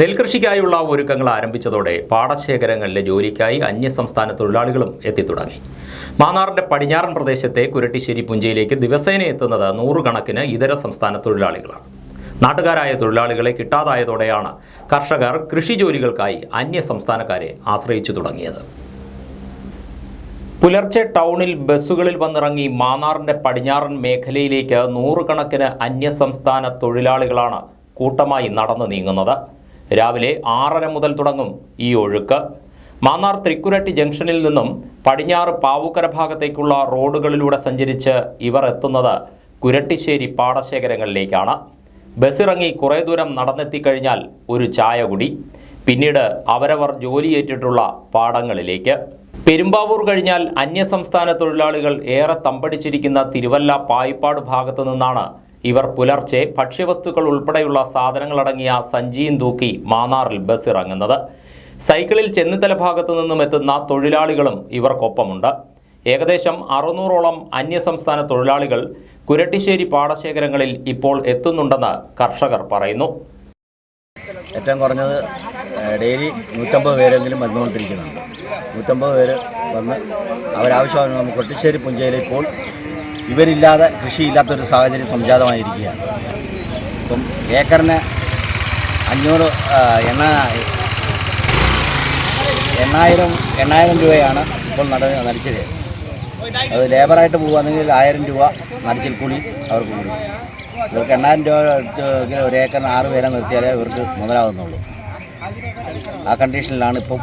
നെൽകൃഷിക്കായുള്ള ഒരുക്കങ്ങൾ ആരംഭിച്ചതോടെ പാടശേഖരങ്ങളിലെ ജോലിക്കായി അന്യസംസ്ഥാന തൊഴിലാളികളും എത്തിത്തുടങ്ങി. മാന്നാറിന്റെ പടിഞ്ഞാറൻ പ്രദേശത്തെ കുരട്ടിശ്ശേരി പുഞ്ചയിലേക്ക് ദിവസേന എത്തുന്നത് നൂറുകണക്കിന് ഇതര സംസ്ഥാന തൊഴിലാളികളാണ്. നാട്ടുകാരായ തൊഴിലാളികളെ കിട്ടാതായതോടെയാണ് കർഷകർ കൃഷി ജോലികൾക്കായി അന്യസംസ്ഥാനക്കാരെ ആശ്രയിച്ചു തുടങ്ങിയത്. പുലർച്ചെ ടൗണിൽ ബസ്സുകളിൽ വന്നിറങ്ങി മാന്നാറിന്റെ പടിഞ്ഞാറൻ മേഖലയിലേക്ക് നൂറുകണക്കിന് അന്യസംസ്ഥാന തൊഴിലാളികളാണ് കൂട്ടമായി നടന്നു നീങ്ങുന്നത്. രാവിലെ ആറര മുതൽ തുടങ്ങും ഈ ഒഴുക്ക്. മാന്നാർ തൃക്കുരട്ടി ജംഗ്ഷനിൽ നിന്നും പടിഞ്ഞാറ് പാവുക്കര ഭാഗത്തേക്കുള്ള റോഡുകളിലൂടെ സഞ്ചരിച്ച് ഇവർ എത്തുന്നത് കുരട്ടിശ്ശേരി പാടശേഖരങ്ങളിലേക്കാണ്. ബസ്സിറങ്ങി കുറേ ദൂരം നടന്നെത്തിക്കഴിഞ്ഞാൽ ഒരു ചായ കുടി പിന്നീട് അവരവർ ജോലിയേറ്റിട്ടുള്ള പാടങ്ങളിലേക്ക്. പെരുമ്പാവൂർ കഴിഞ്ഞാൽ അന്യസംസ്ഥാന തൊഴിലാളികൾ ഏറെ തമ്പടിച്ചിരിക്കുന്ന തിരുവല്ല പായിപ്പാട് ഭാഗത്തു നിന്നാണ് ഇവർ പുലർച്ചെ ഭക്ഷ്യവസ്തുക്കൾ ഉൾപ്പെടെയുള്ള സാധനങ്ങളടങ്ങിയ സഞ്ചിയും തൂക്കി മാന്നാറിൽ ബസ് ഇറങ്ങുന്നത്. സൈക്കിളിൽ ചെന്നിത്തല ഭാഗത്തു നിന്നും എത്തുന്ന തൊഴിലാളികളും ഇവർക്കൊപ്പമുണ്ട്. ഏകദേശം അറുന്നൂറോളം അന്യസംസ്ഥാന തൊഴിലാളികൾ കുരട്ടിശ്ശേരി പാടശേഖരങ്ങളിൽ ഇപ്പോൾ എത്തുന്നുണ്ടെന്ന് കർഷകർ പറയുന്നു. ഏറ്റവും കുറഞ്ഞത് ഡെയിലി നൂറ്റമ്പത് പേരെങ്കിലും വന്നുകൊണ്ടിരിക്കുന്നുണ്ട്. നൂറ്റമ്പത് പേര് വന്ന് അവരാവശ്യമാണ് നമുക്ക് കൊട്ടിശ്ശേരി പുഞ്ചയിൽ ഇപ്പോൾ ഇവരില്ലാതെ കൃഷിയില്ലാത്തൊരു സാഹചര്യം സംജാതമായിരിക്കുകയാണ്. ഇപ്പം ഏക്കറിന് അഞ്ഞൂറ് എണ്ണ എണ്ണായിരം എണ്ണായിരം രൂപയാണ് ഇപ്പോൾ നട നടിച്ചത്. അത് ലേബറായിട്ട് പോകുകയാണെങ്കിൽ ആയിരം രൂപ നടിച്ചിൽ കൂടി അവർക്ക് കൂടി ഇവർക്ക് എണ്ണായിരം രൂപ ഒരു ഏക്കറിന് ആറ് പേരെ നിർത്തിയാലേ ഇവർക്ക് മുതലാകുന്നുള്ളൂ ആ കണ്ടീഷനിലാണ് ഇപ്പം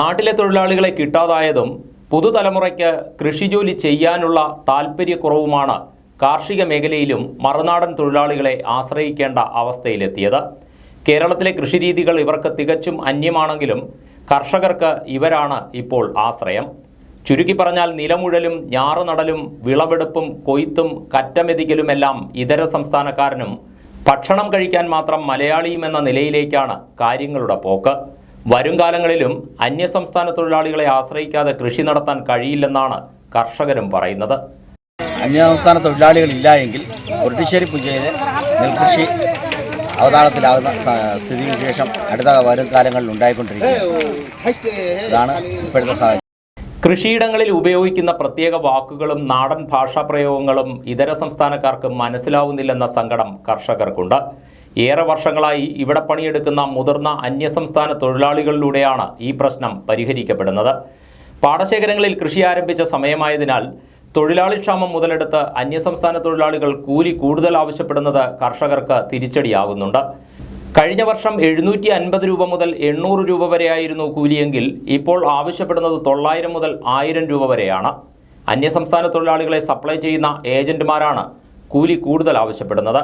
നാട്ടിലെ തൊഴിലാളികളെ കിട്ടാതായതും പുതുതലമുറയ്ക്ക് കൃഷിജോലി ചെയ്യാനുള്ള താൽപ്പര്യക്കുറവുമാണ് കാർഷിക മേഖലയിലും മറുനാടൻ തൊഴിലാളികളെ ആശ്രയിക്കേണ്ട അവസ്ഥയിലെത്തിയത്. കേരളത്തിലെ കൃഷിരീതികൾ ഇവർക്ക് തികച്ചും അന്യമാണെങ്കിലും കർഷകർക്ക് ഇവരാണ് ഇപ്പോൾ ആശ്രയം. ചുരുക്കി പറഞ്ഞാൽ നിലമുഴലും ഞാറുനടലും വിളവെടുപ്പും കൊയ്ത്തും കറ്റമെതിക്കലുമെല്ലാം ഇതര സംസ്ഥാനക്കാരനും ഭക്ഷണം കഴിക്കാൻ മാത്രം മലയാളിയും എന്ന നിലയിലേക്കാണ് കാര്യങ്ങളുടെ പോക്ക്. വരും കാലങ്ങളിലും അന്യസംസ്ഥാന തൊഴിലാളികളെ ആശ്രയിക്കാതെ കൃഷി നടത്താൻ കഴിയില്ലെന്നാണ് കർഷകരും പറയുന്നത്. അന്യസംസ്ഥാന തൊഴിലാളികളില്ല എങ്കിൽ ബ്രിട്ടീഷരി പുഞ്ചയിലെ നെൽകൃഷി അവതാളത്തിലാകുന്ന സ്ഥിതി സ്ഥിതിവിശേഷം അടുത്ത വരും കാലങ്ങളിൽ ഉണ്ടായിക്കൊണ്ടിരിക്കുന്നത് ഇതാണ് ഇപ്പോഴത്തെ സാഹചര്യം. കൃഷിയിടങ്ങളിൽ ഉപയോഗിക്കുന്ന പ്രത്യേക വാക്കുകളും നാടൻ ഭാഷാ പ്രയോഗങ്ങളും ഇതര സംസ്ഥാനക്കാർക്ക് മനസ്സിലാവുന്നില്ലെന്ന സങ്കടം കർഷകർക്കുണ്ട്. ഏറെ വർഷങ്ങളായി ഇവിടെ പണിയെടുക്കുന്ന മുതിർന്ന അന്യസംസ്ഥാന തൊഴിലാളികളിലൂടെയാണ് ഈ പ്രശ്നം പരിഹരിക്കപ്പെടുന്നത്. പാടശേഖരങ്ങളിൽ കൃഷി ആരംഭിച്ച സമയമായതിനാൽ തൊഴിലാളി ക്ഷാമം മുതലെടുത്ത് അന്യസംസ്ഥാന തൊഴിലാളികൾ കൂലി കൂടുതൽ ആവശ്യപ്പെടുന്നത് കർഷകർക്ക് തിരിച്ചടിയാകുന്നുണ്ട്. കഴിഞ്ഞ വർഷം എഴുന്നൂറ്റി അൻപത് രൂപ മുതൽ എണ്ണൂറ് രൂപ വരെയായിരുന്നു കൂലിയെങ്കിൽ ഇപ്പോൾ ആവശ്യപ്പെടുന്നത് തൊള്ളായിരം മുതൽ ആയിരം രൂപ വരെയാണ്. അന്യസംസ്ഥാന തൊഴിലാളികളെ സപ്ലൈ ചെയ്യുന്ന ഏജന്റുമാരാണ് കൂലി കൂടുതൽ ആവശ്യപ്പെടുന്നത്.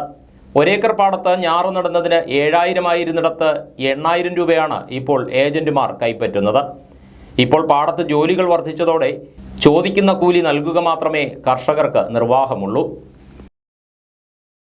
ഒരേക്കർ പാടത്ത് ഞാറ് നടുന്നതിന് ഏഴായിരമായിരുന്നിടത്ത് എണ്ണായിരം രൂപയാണ് ഇപ്പോൾ ഏജന്റുമാർ കൈപ്പറ്റുന്നത്. ഇപ്പോൾ പാടത്ത് ജോലികൾ വർദ്ധിച്ചതോടെ ചോദിക്കുന്ന കൂലി നൽകുക മാത്രമേ കർഷകർക്ക് നിർവാഹമുള്ളൂ.